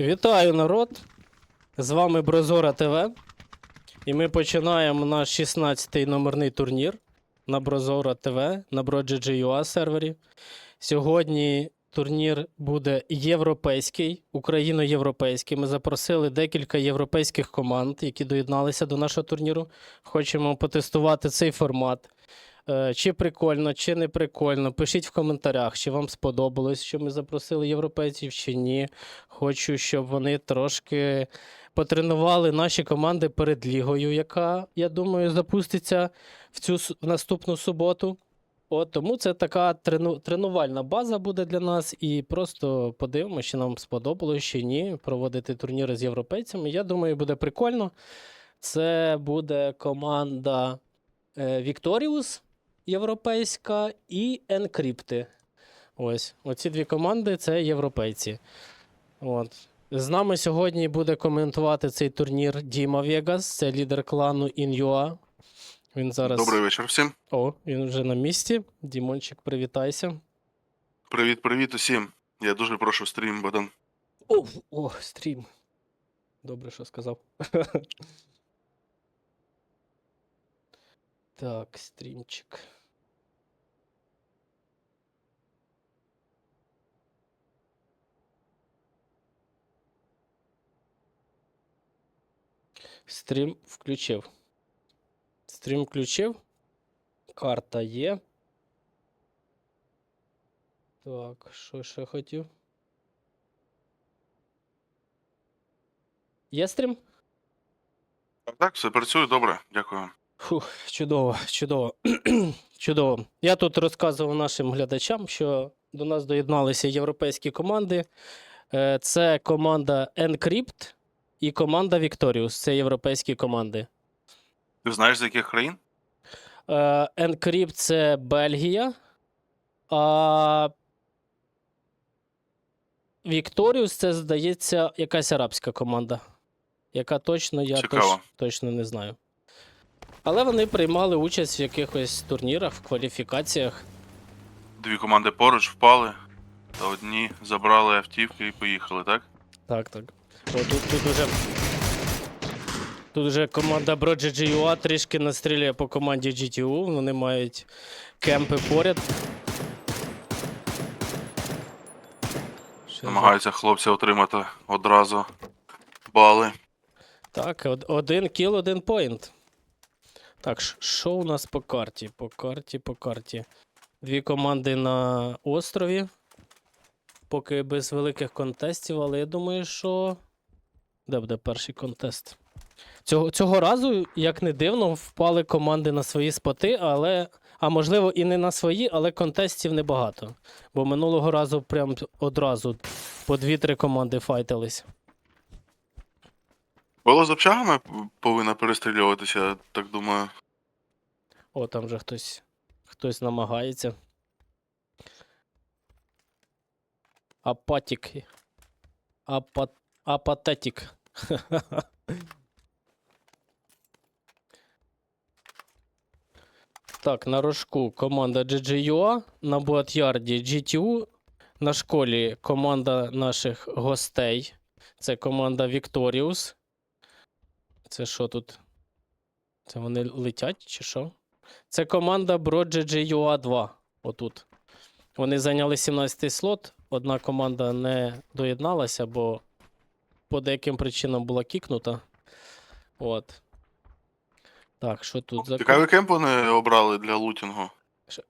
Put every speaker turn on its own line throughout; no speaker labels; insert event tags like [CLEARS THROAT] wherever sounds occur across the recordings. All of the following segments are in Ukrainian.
Вітаю, народ! З вами Брозора ТВ. І ми починаємо наш 16-й номерний турнір на Брозора ТВ на BroGG.ua сервері. Сьогодні турнір буде європейський, україно-європейський. Ми запросили декілька європейських команд, які доєдналися до нашого турніру. Хочемо потестувати цей формат. Е, Чи прикольно, чи не прикольно. Пишіть в коментарях, чи вам сподобалось, що ми запросили європейців, чи ні. Хочу, щоб вони трошки потренували наші команди перед лігою, яка, я думаю, запуститься в цю в наступну суботу. От тому це така трену, тренувальна база буде для нас, і просто подивимося, чи нам сподобалось чи ні проводити турніри з європейцями. Я думаю, буде прикольно. Це буде команда е, Victorious європейська і Encrypti. Ось, оці дві команди це європейці. От. З нами сьогодні буде коментувати цей турнір Діма Вегас, це лідер клану InUA. Він зараз.
Добрий вечір всім.
О, він вже на місці. Дімончик, привітайся.
Привіт, привіт усім. Я дуже прошу стрім, Богдан.
О, о, стрім. Добре, що сказав. [LAUGHS] так, стрімчик. Стрім включив. Стрім включив. Карта є. Так, що ще хотів? Є стрім?
Так, все працює добре, дякую.
Фух, чудово, чудово. [CLEARS THROAT] чудово. Я тут розказував нашим глядачам, що до нас доєдналися європейські команди. Е, Це команда Encrypt і команда Victorious. Це європейські команди.
Ти знаєш, з яких країн?
Е, Encrypt це Бельгія. А Victorious це, здається, якась арабська команда. Яка точно я
Цікаво.
точ, точно не знаю. Але вони приймали участь в якихось турнірах, в кваліфікаціях.
Дві команди поруч впали, та одні забрали автівки і поїхали, так?
Так, так. О, тут, тут уже. Тут вже команда BroGG.ua трішки настрілює по команді GTU. Вони мають кемпи поряд.
Намагаються хлопці отримати одразу бали.
Так, один кіл, один поінт. Так, що у нас по карті? По карті, по карті. Дві команди на острові. Поки без великих контестів, але я думаю, що. Де буде перший контест? Цього, цього разу, як не дивно, впали команди на свої споти, але. А можливо, і не на свої, але контестів небагато. Бо минулого разу прям одразу по дві-три команди файтились.
Було з общагами повинна перестрілюватися, так думаю.
О, там вже хтось, хтось намагається. Апатік. Апа... Апатетік. [LAUGHS] Так, на рожку команда GGUA, на Буатярді GTU, на школі команда наших гостей. Це команда Victorious. Це що тут? Це вони летять чи що? Це команда BroGG UA 2. Отут. Вони зайняли 17-й слот. Одна команда не доєдналася, бо по деяким причинам була кікнута. От. Так, що тут за.
Цікавий кемп вони обрали для лутінгу.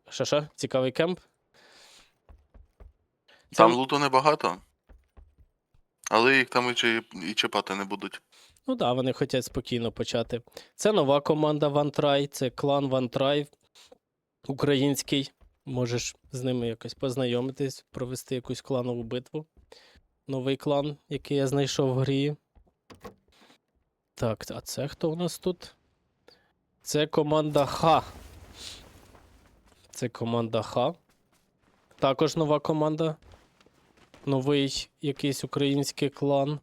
Що, що? Цікавий кемп? Це
Там
м-
луту небагато. Але їх там і, чи- і чіпати не будуть.
Ну да, вони хочуть спокійно почати. Це нова команда OneTry, це клан OneTry український. Можеш з ними якось познайомитись, провести якусь кланову битву. Новий клан, який я знайшов в грі. Так, а це хто у нас тут? Це команда Х. Це команда Х. Також нова команда. Новий якийсь український клан.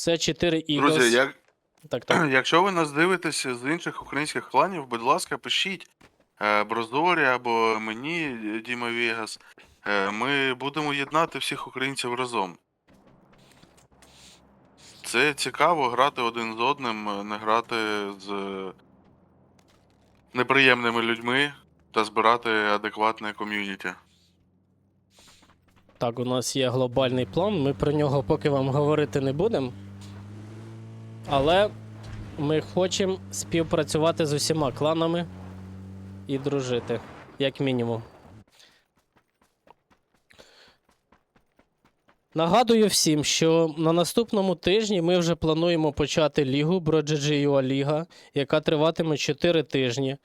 Це 4 Eagles.
Друзі, як,
Так, так. [CLEARS THROAT]
Якщо ви нас дивитесь з інших українських кланів, будь ласка, пишіть е, Брозорі або мені, Діма Вегас. Е, Ми будемо єднати всіх українців разом. Це цікаво грати один з одним, е, не грати з е, неприємними людьми та збирати адекватне ком'юніті.
Так, у нас є глобальний план. Ми про нього поки вам говорити не будемо. Але ми хочемо співпрацювати з усіма кланами і дружити, як мінімум. Нагадую всім, що на наступному тижні ми вже плануємо почати лігу BroGGUA Ліга, яка триватиме 4 тижні.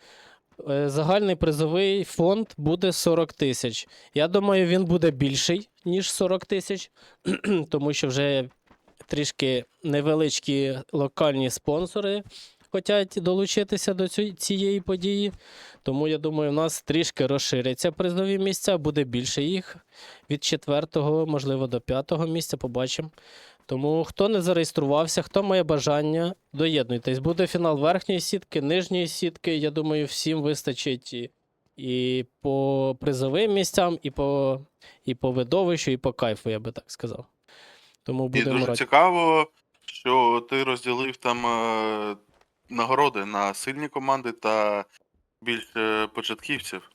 Е, Загальний призовий фонд буде 40 тисяч. Я думаю, він буде більший, ніж 40 тисяч, [CLEARS THROAT] тому що вже трішки невеличкі локальні спонсори хочуть долучитися до цієї події. Тому я думаю, у нас трішки розширяться призові місця, буде більше їх від 4, можливо, до 5 місця. Побачимо. Тому хто не зареєструвався, хто має бажання, доєднуйтесь. Буде фінал верхньої сітки, нижньої сітки. Я думаю, всім вистачить і по призовим місцям, і по, і по видовищу, і по кайфу, я би так сказав. Тому
І
будемо
дуже
раді.
цікаво, що ти розділив там е, нагороди на сильні команди та більш е, початківців.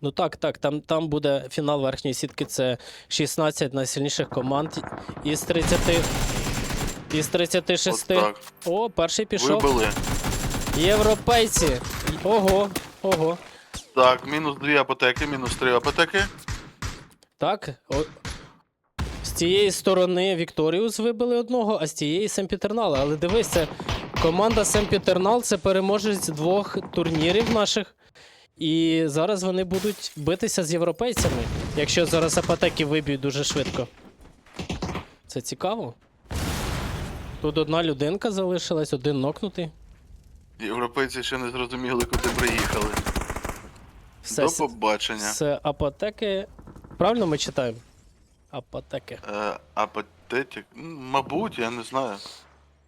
Ну так, так, там, там буде фінал верхньої сітки. Це 16 найсильніших команд із 30. Із 36.
От так.
О, перший пішов.
Вибили.
Європейці. Ого, ого.
Так, мінус дві апотеки, мінус три апотеки.
Так. О... Цієї сторони Вікторіус вибили одного, а з цієї Семпітернал. Але дивись, це команда Семпітернал це переможець двох турнірів наших. І зараз вони будуть битися з європейцями, якщо зараз апотеки виб'ють дуже швидко. Це цікаво. Тут одна людинка залишилась, один нокнутий.
Європейці ще не зрозуміли, куди приїхали.
Все,
До побачення.
з апотеки. Правильно ми читаємо? Апотеки.
Е, апотетик? Мабуть, я не знаю,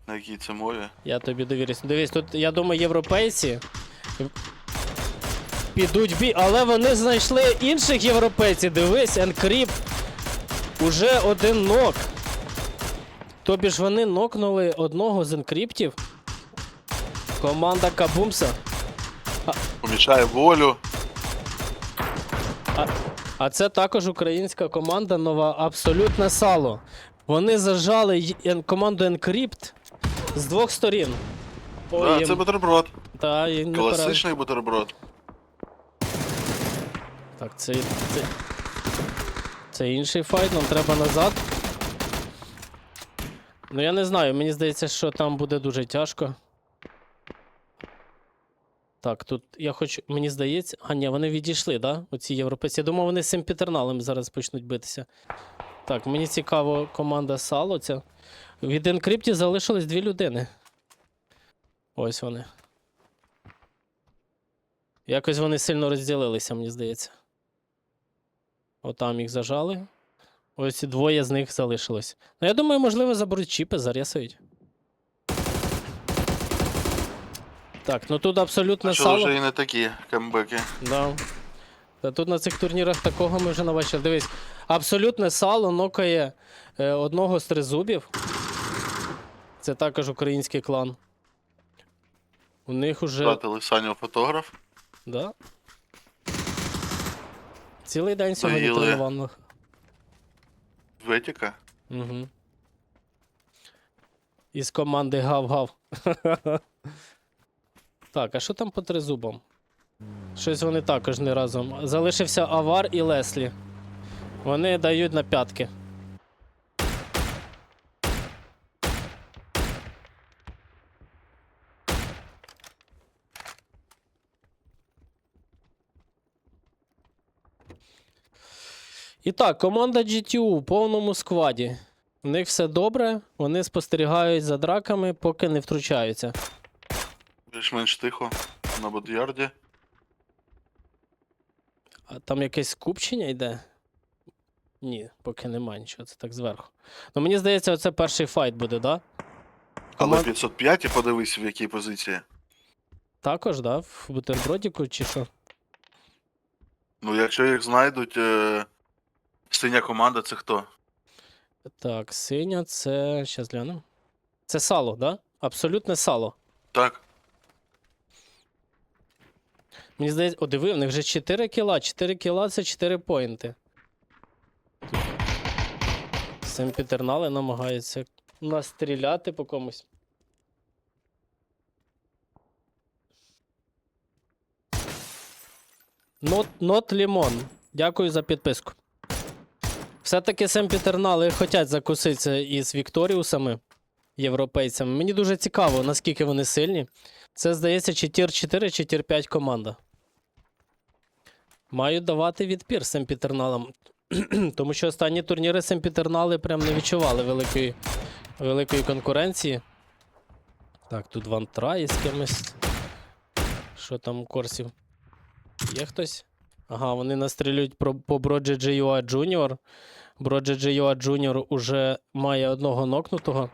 на якій це мові.
Я тобі довірюсь. Дивись, тут, я думаю, європейці підуть бій, але вони знайшли інших європейців. Дивись, Енкріп. Уже один нок. Тобі ж вони нокнули одного з енкриптів. Команда Кабумса.
Помічає волю.
А це також українська команда нова Абсолютне сало. Вони зажали команду Encrypt з двох сторін. Ой,
Да,
їм-
це бутерброд.
та, і не
Класичний бутерброд.
Так, це, це. Це інший файт, нам треба назад. Ну я не знаю, мені здається, що там буде дуже тяжко. Так, тут я хочу. Мені здається. А, ні, вони відійшли, да? Оці європейці. Я думав, вони з Семпітерналем зараз почнуть битися. Так, мені цікаво, команда Сало ця. Від Енкрипті залишилось дві людини. Ось вони. Якось вони сильно розділилися, мені здається. Отам їх зажали. Ось двоє з них залишилось. Ну, я думаю, можливо, заберуть чіпи, зарясують. Так, ну тут абсолютно
Що
сало.
вже і не такі камбеки.
Да. Та тут на цих турнірах такого ми вже не бачили. Дивись, абсолютне сало нокає е, одного з тризубів. Це також український клан. У них уже.
Втратили Саню фотограф.
Да. Цілий день сьогодні
Доїли. Ветіка.
Угу. Із команди гав-гав. [LAUGHS] так, а що там по тризубам? Щось вони також не разом. Залишився Авар і Леслі. Вони дають на п'ятки. І так, команда GTU у повному складі. У них все добре, вони спостерігають за драками, поки не втручаються.
Більш-менш тихо. На бодярді.
А там якесь скупчення йде? Ні, поки нема нічого, це так зверху. Ну мені здається, оце перший файт буде, да?
Але
Коман-
505 і подивись, в якій позиції.
Також, да? В бутербродіку чи що?
Ну, якщо їх знайдуть, е... синя команда це хто?
Так, синя, це. Щас глянемо. Це сало, да? Абсолютне сало.
Так.
Мені здається, о, диви, в них вже 4 кіла. 4 кіла це 4 поінти. Семпітернали намагаються нас стріляти по комусь. Not, not Limon. Дякую за підписку. Все-таки Семпітернали хочуть закуситися із Вікторіусами, європейцями. Мені дуже цікаво, наскільки вони сильні. Це, здається, чи тір 4, чи тір 5 команда. Мають давати відпір Семпітерналам. [CLEARS THROAT] Тому що останні турніри Семпітернали прям не відчували великої, великої конкуренції. Так, тут Ван Трай з кимось. Що там у Корсів? Є хтось? Ага, вони настрілюють про, по Броджі Джуніор. Броджі Джуніор уже має одного нокнутого.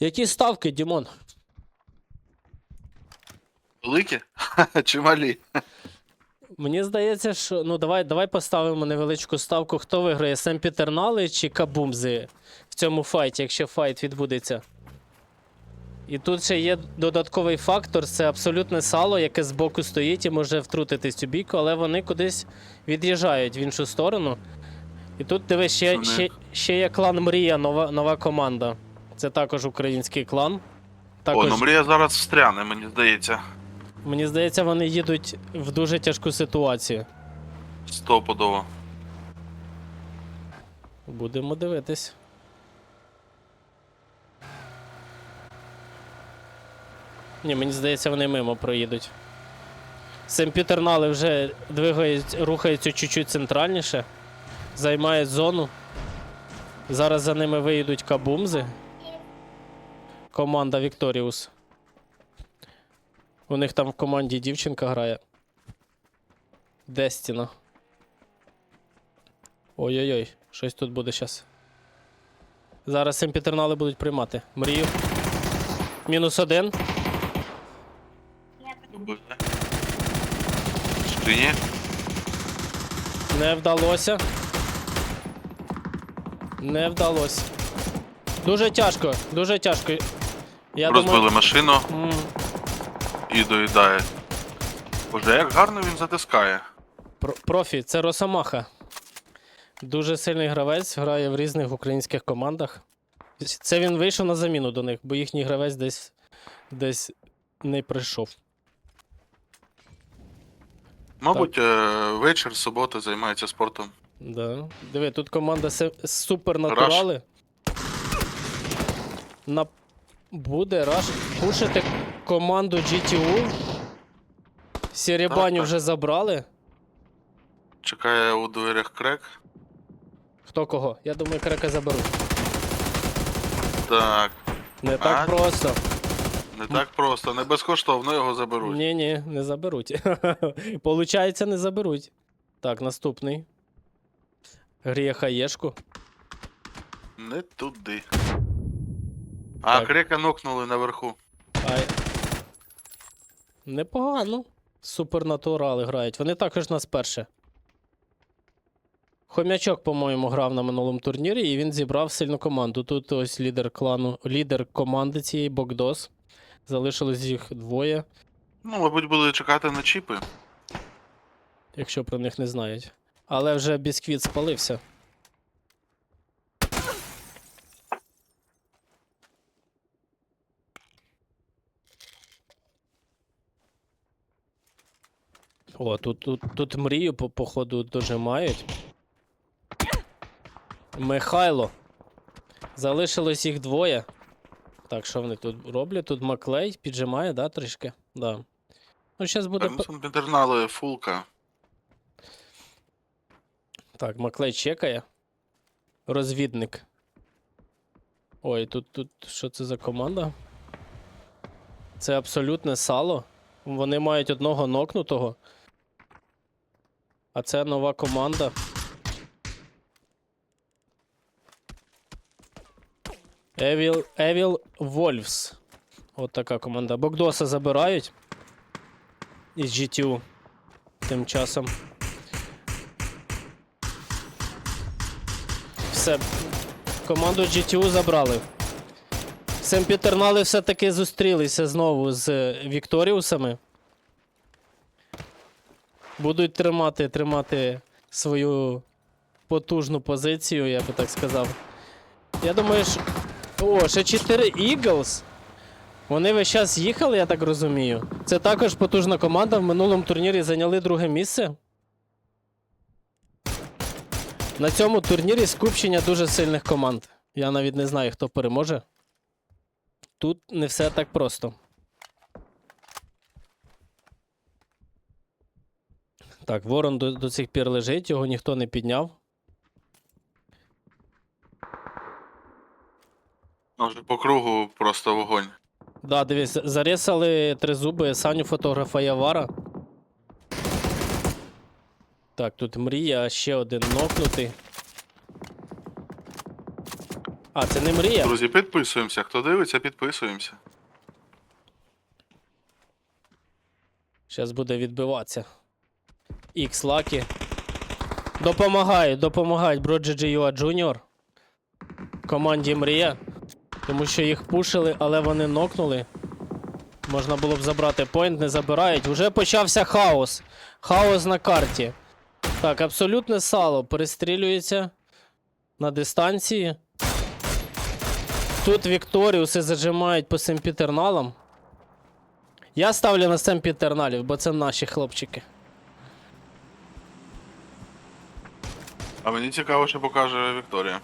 Які ставки, Дімон?
Великі? [LAUGHS] Чи малі?
Мені здається, що. Ну, давай, давай поставимо невеличку ставку. Хто виграє? Семпітернали чи Кабумзи в цьому файті, якщо файт відбудеться. І тут ще є додатковий фактор це абсолютне сало, яке збоку стоїть і може втрутитись у бійку, але вони кудись від'їжджають в іншу сторону. І тут дивись, ще, ще, ще є клан Мрія, нова, нова команда. Це також український клан. Також...
О, ну мрія зараз встряне, мені здається.
Мені здається, вони їдуть в дуже тяжку ситуацію.
Стопудово.
Будемо дивитись. Ні, мені здається, вони мимо проїдуть. Семпітернали вже двигають, рухаються чуть-чуть центральніше, займають зону. Зараз за ними виїдуть кабумзи. Команда Вікторіус. У них там в команді дівчинка грає. Дестіна. Ой-ой-ой, щось тут буде зараз. Зараз семпітернали будуть приймати. Мрію. Мінус один.
Чи?
Не вдалося. Не вдалося. Дуже тяжко, дуже тяжко. Я
Розбили
думаю.
машину
м,
і доїдає. Боже, як гарно він затискає.
про- профі, це Росомаха. Дуже сильний гравець, грає в різних українських командах. Це він вийшов на заміну до них, бо їхній гравець десь, десь не прийшов.
Мабуть, е, вечір, субота займається спортом.
Да. Диви, тут команда супернатурали. На... Буде раш пушити команду GTU. Сірібаню вже забрали.
Чекає у дверях крек.
Хто кого? Я думаю, крека заберуть.
Так,
Не так
А?
просто.
не так просто, не безкоштовно його заберуть.
Ні, ні, не заберуть. [LAUGHS] Получається, не заберуть. Так, наступний. Гріє хаєшку.
Не туди. А,
Так.
крека нокнули наверху.
Ай. Непогано. Супернатурали грають. Вони також нас перше. Хомячок, по-моєму, грав на минулому турнірі, і він зібрав сильну команду. Тут ось лідер клану, лідер команди цієї Богдос. Залишилось їх двоє,
Ну, мабуть, були чекати на чіпи.
якщо про них не знають. Але вже бісквіт спалився. О, тут, тут, тут мрію, по, походу, дожимають. Михайло. Залишилось їх двоє. Так, що вони тут роблять? Тут Маклей піджимає, да, трішки? Да. Ну, зараз буде.
Там інтернали фулка.
Так, Маклей чекає. Розвідник. Ой, тут, тут що це за команда? Це абсолютне сало. Вони мають одного нокнутого. А це нова команда. Evil, Evil Wolves. От така команда. Богдоса забирають. Із GTU. тим часом. Все. Команду GTU забрали. Семпітернали все-таки зустрілися знову з Вікторіусами. Будуть тримати, тримати свою потужну позицію, я би так сказав. Я думаю, що. О, ще 4 Eagles. Вони весь час їхали, я так розумію. Це також потужна команда. В минулому турнірі зайняли друге місце. На цьому турнірі скупчення дуже сильних команд. Я навіть не знаю, хто переможе. Тут не все так просто. Так, ворон до, до цих пір лежить, його ніхто не підняв.
Вже по кругу просто вогонь.
Да, дивись, зарісали три зуби Саню фотографа Явара. Так, тут мрія, ще один нокнутий. А, це не мрія.
Друзі, підписуємося. Хто дивиться, підписуємося.
Зараз буде відбиватися. X Lucky. Допомагають, допомагають BroGGUA Junior. Команді Мрія. Тому що їх пушили, але вони нокнули. Можна було б забрати поінт, не забирають. Уже почався хаос. Хаос на карті. Так, абсолютне сало перестрілюється на дистанції. Тут Вікторіуси зажимають по семпітерналам. Я ставлю на семпітерналів, бо це наші хлопчики.
А мені цікаво, що покаже Вікторія.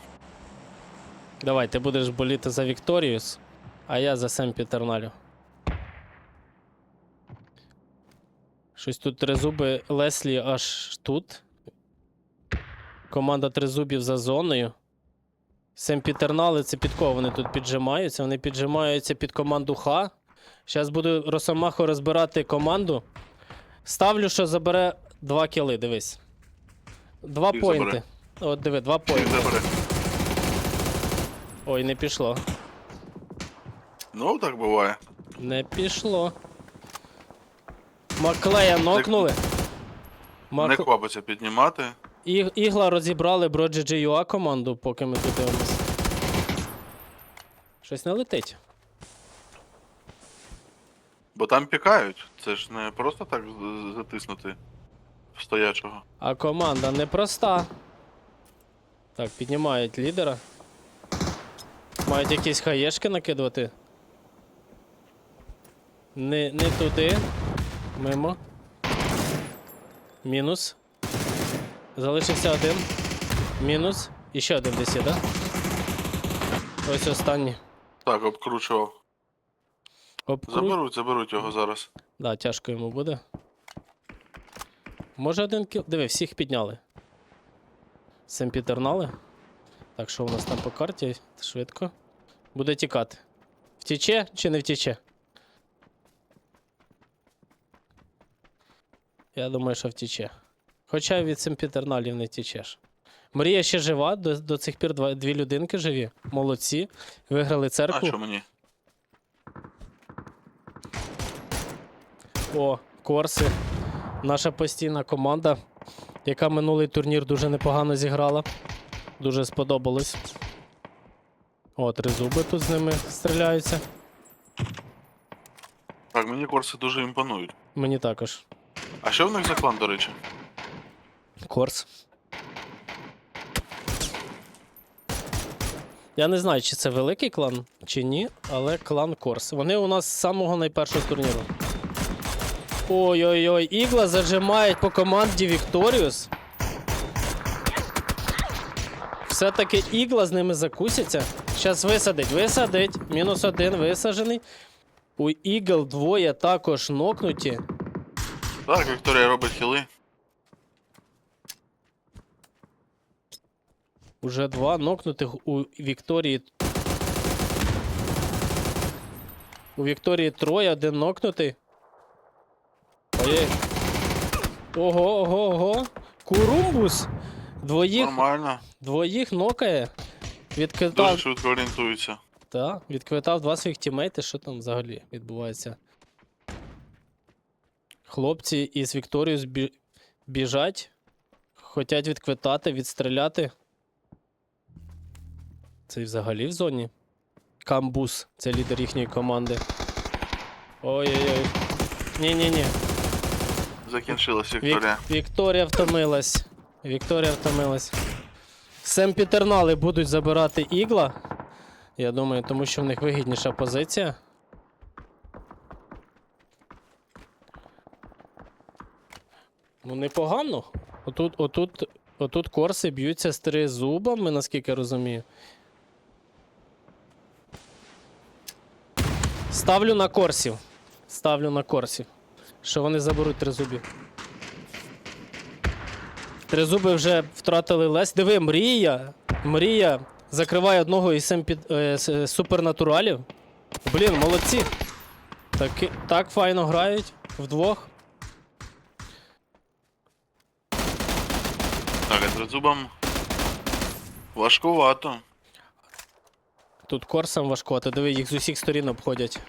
Давай, ти будеш боліти за Вікторіус, а я за семпітерналю. Щось тут тризуби Леслі аж тут. Команда тризубів за зоною. Семпітернали це під кого вони тут піджимаються? Вони піджимаються під команду Х. Зараз буду Росомахо розбирати команду. Ставлю, що забере два кіли, дивись. Два
Їх
поінти.
забере.
От диви, два
Він
поінти. Ой, не пішло.
Ну, так буває.
Не пішло. Маклея нокнули.
Не
Мак...
квапиться піднімати.
І... Ігла розібрали BroGGUA команду, поки ми тут дивимося. Щось не летить.
Бо там пікають. Це ж не просто так затиснути в стоячого.
А команда непроста. Так, піднімають лідера. Мають якісь хаєшки накидувати. Не, не туди. Мимо. Мінус. Залишився один. Мінус. І ще один десь є, да? Ось останній.
Так, обкручував.
Обкру...
Заберуть, заберуть його зараз.
Да, тяжко йому буде. Може один кіл. Диви, всіх підняли. Семпітернали. Так, що у нас там по карті? Швидко. Буде тікати. Втіче чи не втіче? Я думаю, що втіче. Хоча від семпітерналів не втічеш. Мрія ще жива, до, до цих пір два, дві людинки живі. Молодці. Виграли
А
церкву.
що мені?
О, Корси. Наша постійна команда, яка минулий турнір дуже непогано зіграла. Дуже сподобалось. О, три зуби тут з ними стріляються.
Так, мені корси дуже імпонують.
Мені також.
А що в них за клан, до речі?
Корс. Я не знаю, чи це великий клан, чи ні, але клан Корс. Вони у нас з самого найпершого турніру. Ой-ой-ой, ігла зажимають по команді Вікторіус. Все-таки ігла з ними закусяться. Зараз висадить, висадить. Мінус один висаджений. У ігл двоє також нокнуті.
Так, Вікторія робить хіли.
Уже два нокнутих у Вікторії. У Вікторії троє, один нокнутий. Ой. Ого, ого, ого. Курумбус. Двоїх,
Нормально.
двоїх нокає.
Дуже
Відквитав,
швидко орієнтується.
та, відквитав два своїх тімейти. Що там взагалі відбувається? Хлопці із Вікторіус бі... біжать. Хотять відквитати, відстріляти. Це взагалі в зоні. Камбус, це лідер їхньої команди. Ой-ой-ой. Ні-ні-ні.
Закінчилась
Вік...
Вікторія.
Вікторія втомилась. Вікторія втомилась. Семпітернали будуть забирати ігла. Я думаю, тому що в них вигідніша позиція. Ну, непогано. Отут, отут, отут корси б'ються з три зубами, наскільки я розумію. Ставлю на корсів. Ставлю на корсів. Що вони заберуть три зубі. Тризуби вже втратили лес. Диви, мрія. Мрія закриває одного із семпі... е, е, супернатуралів. Блін, молодці. Так, так файно грають вдвох.
Так, а тризубам важкувато.
Тут корсам важкувати, диви, їх з усіх сторін обходять.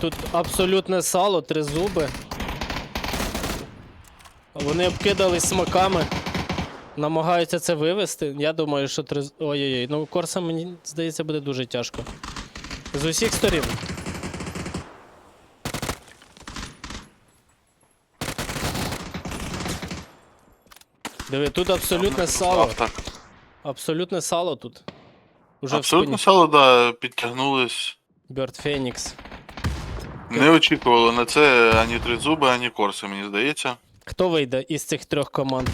Тут абсолютне сало, три зуби. Вони обкидались смаками. Намагаються це вивести. Я думаю, що три. Ой-ой-ой. Ну, корсам, мені здається, буде дуже тяжко. З усіх сторін. Диви, тут абсолютне сало. Абсолютне сало тут. Уже
Абсолютно
в спині.
сало, да, підтягнулись.
Бёрд Фенікс.
Не очікували на це ані тризуби, ані корси, мені здається.
Хто вийде із цих трьох команд?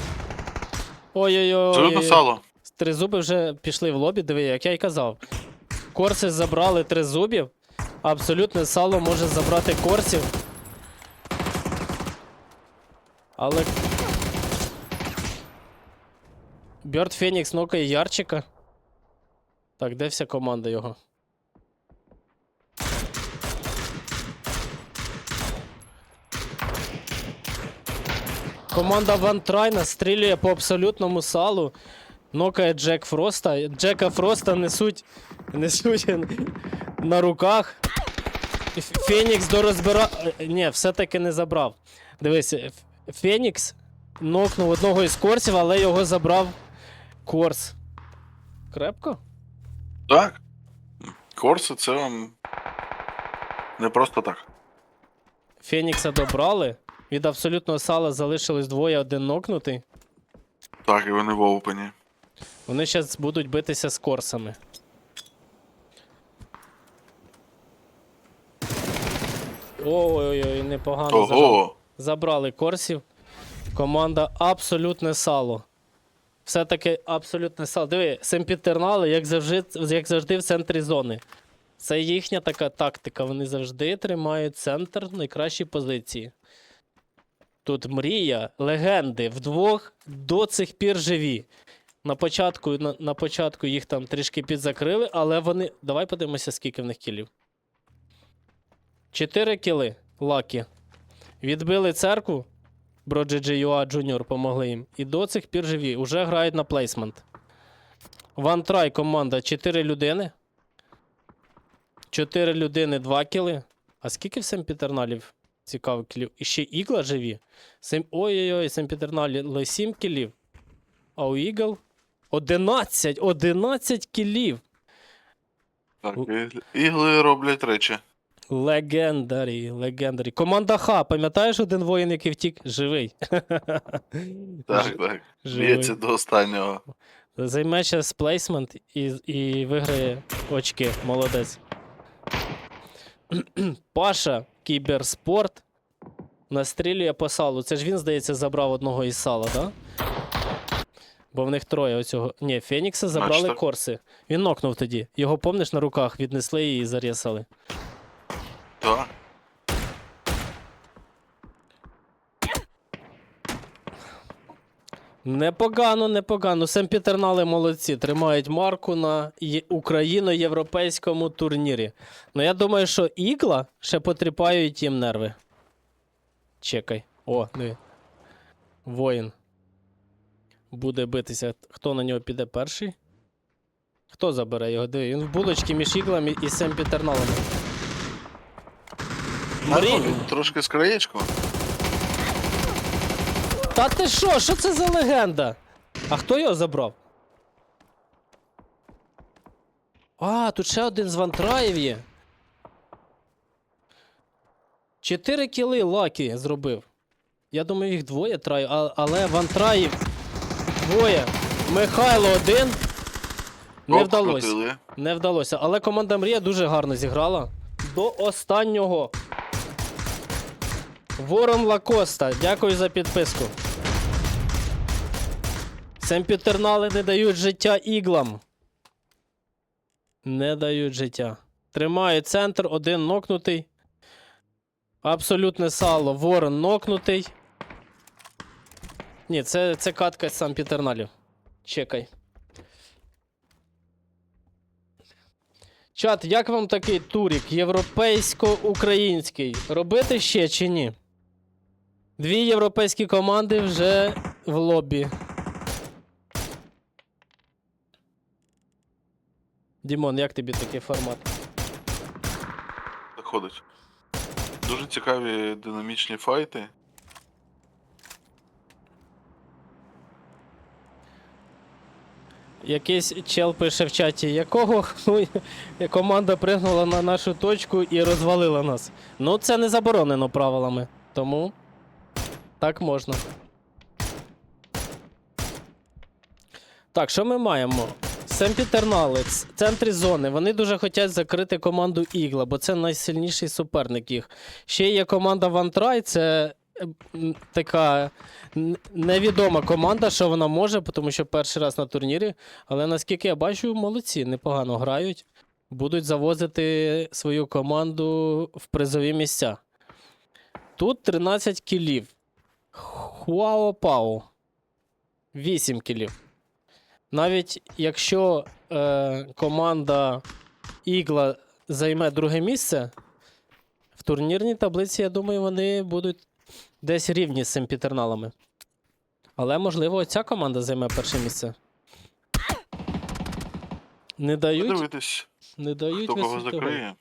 Ой-ой-ой.
Абсолютно сало.
Три зуби вже пішли в лобі, диви, як я й казав. Корси забрали три зубів. Абсолютне сало може забрати корсів. Але. Бьорд Фенікс нокає Ярчика. Так, де вся команда його? Команда Ван Трайна стрілює по абсолютному салу. Нокає Джек Фроста. Джека Фроста несуть, несуть на руках. Фенікс дорозбира... Ні, все-таки не забрав. Дивись, Фенікс нокнув одного із корсів, але його забрав Корс. Крепко?
Так. Корси це вам не просто так.
Фенікса добрали. Від абсолютного сала залишилось двоє, один нокнутий.
Так, і вони в опені.
Вони зараз будуть битися з корсами. Ой-ой-ой, непогано.
Ого!
Забрали корсів. Команда абсолютне сало. Все-таки абсолютне сало. Диви, семпітернали, як завжди, як завжди, в центрі зони. Це їхня така тактика. Вони завжди тримають центр в найкращій позиції. Тут мрія, легенди вдвох до цих пір живі. На початку, на, на початку їх там трішки підзакрили, але вони. Давай подивимося, скільки в них кілів. Чотири кіли. Лакі. Відбили церкву. Броджеджеюа Джуніор помогли їм. І до цих пір живі. Уже грають на плейсмент. Вантрай команда 4 людини. 4 людини 2 кіли. А скільки в Семпітерналів цікавих кілів? І ще ігла живі. Сем... Ой-ой-ой, Семпітерналі 7 кілів. А у ігл 11! 11 кілів!
Так, ігли роблять речі.
Легендарі, легендарі. Команда Х, пам'ятаєш один воїн, який втік? Живий. [LAUGHS]
Так, так. Б'ється до останнього.
Займе зараз плейсмент і, і виграє очки. Молодець. [CLEARS THROAT] Паша Кіберспорт настрілює по салу. Це ж він, здається, забрав одного із сала, так? Да? Бо в них троє оцього. Ні, Фенікса забрали
Значить
корси. Він нокнув тоді. Його, помниш, на руках віднесли і зарісали.
Так.
Непогано, непогано. Семпітернали молодці. Тримають марку на україно-європейському турнірі. Ну я думаю, що ігла ще потріпають їм нерви. Чекай. О, диви. Воїн. Буде битися. Хто на нього піде перший? Хто забере його? Диви, він в булочці між іглами і семпітерналами.
Він трошки з краєчку.
Та ти що? Що це за легенда? А хто його забрав? А, тут ще один з вантраїв є. Чотири кіли Лакі зробив. Я думаю, їх двоє траю, а, але вантраїв двоє. Михайло один. Не вдалося. Не вдалося. Але команда Мрія дуже гарно зіграла. До останнього. Ворон Лакоста, дякую за підписку. Семпітернали не дають життя іглам. Не дають життя. Тримають центр, один нокнутий. Абсолютне сало. Ворон нокнутий. Ні, це, це катка з Сампітерналів. Чекай. Чат, як вам такий турік? Європейсько-український. Робити ще чи ні? Дві європейські команди вже в лобі. Дімон, як тобі такий формат?
Заходить. Дуже цікаві динамічні файти.
Якийсь чел пише в чаті, якого [LAUGHS] хуя команда пригнула на нашу точку і розвалила нас. Ну, це не заборонено правилами. Тому так можна. Так, що ми маємо? Семпітерналець, в центрі зони. Вони дуже хочуть закрити команду Ігла, бо це найсильніший суперник їх. Ще є команда Вантрай, це е, така невідома команда, що вона може, тому що перший раз на турнірі. Але наскільки я бачу, молодці, непогано грають. Будуть завозити свою команду в призові місця. Тут 13 кілів. Хуао Пау. 8 кілів. Навіть якщо е, команда Ігла займе друге місце, в турнірній таблиці, я думаю, вони будуть десь рівні з семпітерналами. Але, можливо, ця команда займе перше місце. Не дають, не дають
хто кого закриє.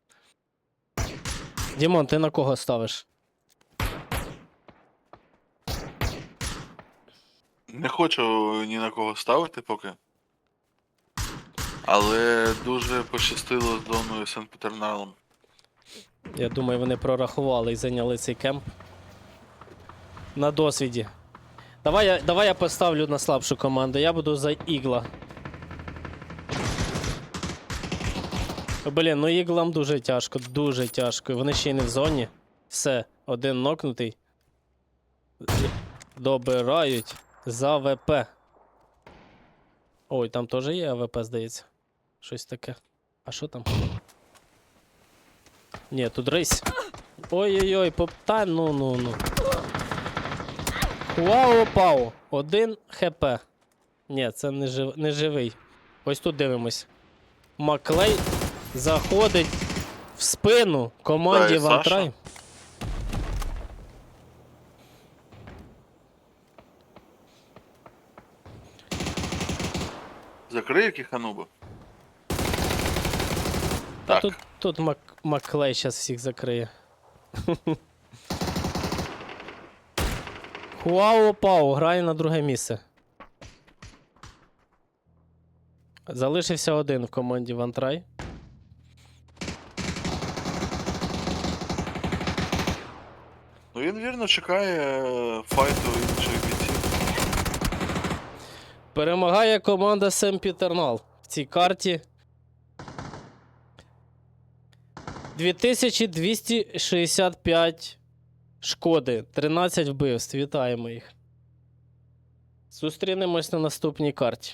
Дімон, ти на кого ставиш?
Не хочу ні на кого ставити поки. Але дуже пощастило з зоною Санкт-Петерналом.
Я думаю, вони прорахували і зайняли цей кемп. На досвіді. Давай я, давай я поставлю на слабшу команду. Я буду за ігла. Блін, ну іглам дуже тяжко, дуже тяжко. Вони ще й не в зоні. Все, один нокнутий. Добирають за ВП. Ой, там теж є АВП, здається. Щось таке. А що там? Ні, тут рейс. Ой-ой-ой, попта, ну ну ну. Вау, пау. Один хп. Ні, це не, жив... не живий. Ось тут дивимось. Маклей заходить в спину команді. Вантрай.
Закриє кіхануба?
Та
Так.
тут, тут Мак... Маклей зараз всіх закриє. [LAUGHS] Хуао Пау грає на друге місце. Залишився один в команді Вантрай.
Ну він вірно чекає е, файту бійців.
Перемагає команда Сем Пітернал в цій карті. 2265 шкоди, 13 вбивств. Вітаємо їх. Зустрінемось на наступній карті.